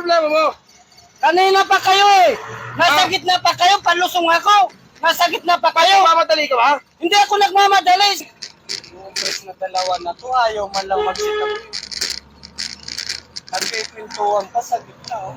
problema mo? Kanina pa kayo eh. Nasa Ah. gitna pa kayo, palusong ako. Nasa gitna pa kayo. Mamadali ka ba? Hindi ako nagmamadali. Ubres na dalawa na to, ayaw man lang magsitabi. Nagpipintuan pa sa gitna, oh.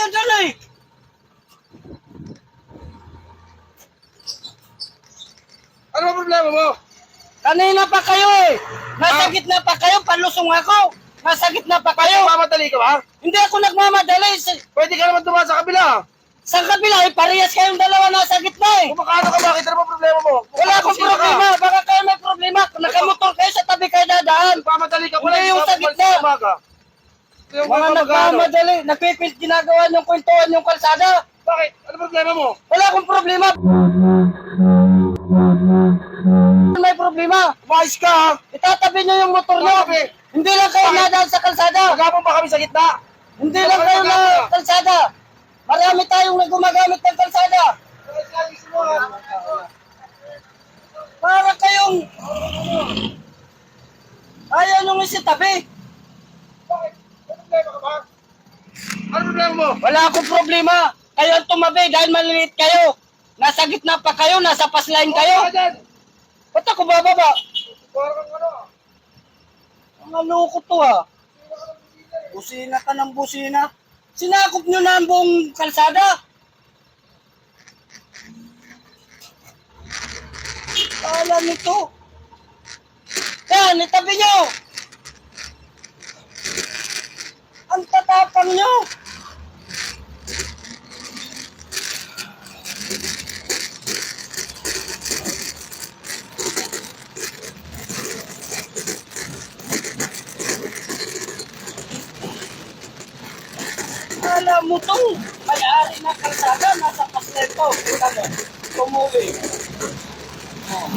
kayo dyan eh. Ano ba problema mo? Kanina pa kayo eh. Nasa Ah. gitna pa kayo, palusong ako. Nasa gitna pa kayo. Mamadali ka ba? Hindi ako nagmamadali. Pwede ka naman dumaan sa kabila. sa kabila eh, parehas kayong dalawa nasa gitna eh. Kumakaano ka ba? Kita na ba problema mo? Wala akong Kusina ka. problema. Baka kayo may problema. Nakamotor kayo sa tabi kayo dadaan. Mamadali ka. Hindi yung sa ka gitna. Ito yung Mga nagmamadali. Nagpipil, ginagawa yung kwentuhan yung kalsada. Bakit? Ano problema mo? Wala akong problema. May problema. Umayos ka ha? Itatabi nyo yung motor. Tatabi. Hindi lang kayo Bakit? nadaan sa kalsada. Magapon pa kami sa gitna. Hindi lang kayo na kalsada. Marami tayong naggumagamit ng kalsada. Para kayong... Ayaw nung isitabi. Bakit? Ano problema ka ba? Ano problema mo? Wala akong problema. Kayo ang tumabi dahil maliliit kayo. Nasa gitna pa kayo, nasa pasline kayo. Ba't ako bababa? Parang ano? Ang loko to ha. Busina ka ng busina. Sinakop nyo na ang buong kalsada. Kala nito. Yan, itabi nyo. Ang tatapang nyo. Akala mo to, may-ari na kalsada, nasa pasneto. Kita mo, tumuwi. Oh.